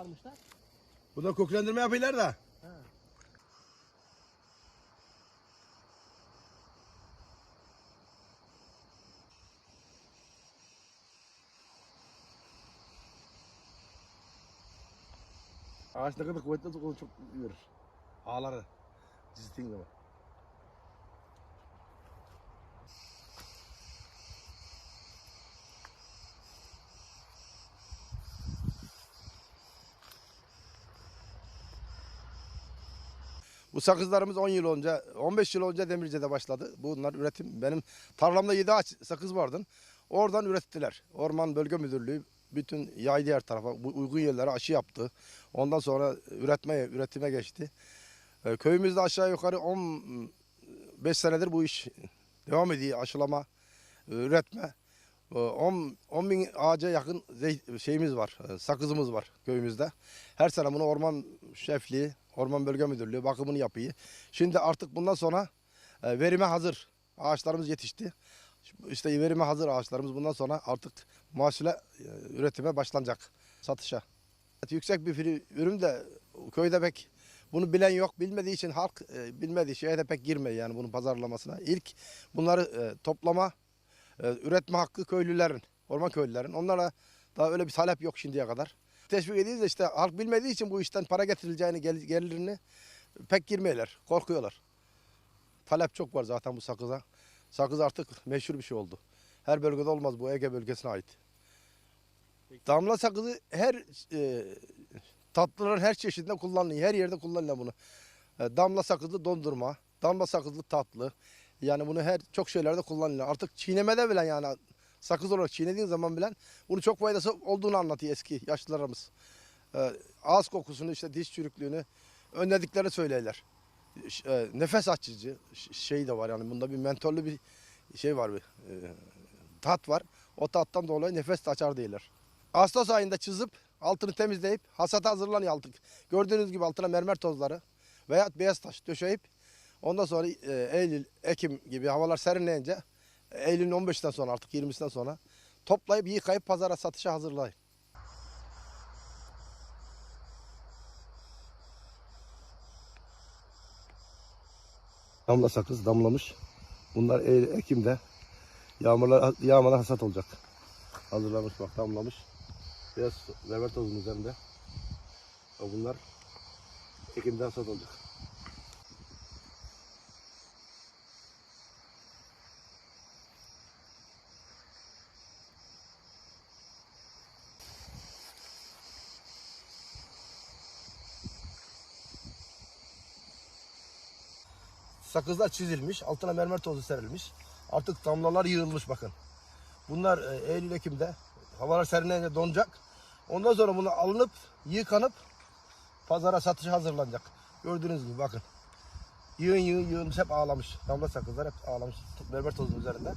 Sarmışlar? Bu da köklendirme yapıyorlar da. Ha. Ağaç ne kadar kuvvetli olsa çok verir. Ağları. Çizdiğin zaman. Bu sakızlarımız 10 yıl önce, 15 yıl önce Demirce'de başladı. Bunlar üretim. Benim tarlamda 7 ağaç sakız vardı. Oradan ürettiler. Orman Bölge Müdürlüğü bütün yaydı her tarafa. Uygun yerlere aşı yaptı. Ondan sonra üretmeye, üretime geçti. Ee, Köyümüzde aşağı yukarı 15 senedir bu iş devam ediyor. Aşılama, üretme. Ee, 10, 10 bin ağaca yakın şeyimiz var, e, sakızımız var köyümüzde. Her sene bunu orman şefliği, orman bölge müdürlüğü bakımını yapıyor. Şimdi artık bundan sonra e, verime hazır ağaçlarımız yetişti. İşte verime hazır ağaçlarımız bundan sonra artık mahsule e, üretime başlanacak satışa. Yüksek bir ürün de köyde pek bunu bilen yok. Bilmediği için halk e, bilmediği şeye de pek girmiyor yani bunun pazarlamasına. İlk bunları e, toplama, e, üretme hakkı köylülerin, orman köylülerin. Onlara daha öyle bir talep yok şimdiye kadar. Teşvik ediyoruz işte halk bilmediği için bu işten para getirileceğini, gel- gelirini pek girmiyorlar, korkuyorlar. Talep çok var zaten bu sakıza. Sakız artık meşhur bir şey oldu. Her bölgede olmaz bu Ege bölgesine ait. Damla sakızı her e, tatlıların her çeşidinde kullanılıyor. Her yerde kullanılıyor bunu. E, damla sakızlı dondurma, damla sakızlı tatlı. Yani bunu her çok şeylerde kullanılıyor. Artık çiğnemede bile yani sakız olarak çiğnediğin zaman bile bunu çok faydası olduğunu anlatıyor eski yaşlılarımız. E, ağız kokusunu işte diş çürüklüğünü önlediklerini söylerler. E, nefes açıcı şey de var yani bunda bir mentollü bir şey var bir e, tat var. O tattan dolayı nefes açar değiller. Ağustos ayında çizip altını temizleyip hasata hazırlanıyor altı. Gördüğünüz gibi altına mermer tozları veya beyaz taş döşeyip ondan sonra e, Eylül, Ekim gibi havalar serinleyince Eylül'ün 15'ten sonra artık 20'sinden sonra toplayıp yıkayıp pazara satışa hazırlayın. Damla sakız damlamış. Bunlar Ekim'de yağmurlar yağmadan hasat olacak. Hazırlamış bak damlamış. Biraz tozunun üzerinde. Bunlar Ekim'de hasat olacak. Sakızlar çizilmiş, altına mermer tozu serilmiş. Artık damlalar yığılmış bakın. Bunlar e, Eylül Ekim'de havalar serinleyince donacak. Ondan sonra bunu alınıp yıkanıp pazara satışa hazırlanacak. Gördüğünüz gibi bakın. Yığın yığın yığılmış hep ağlamış. Damla sakızlar hep ağlamış mermer tozunun üzerinde.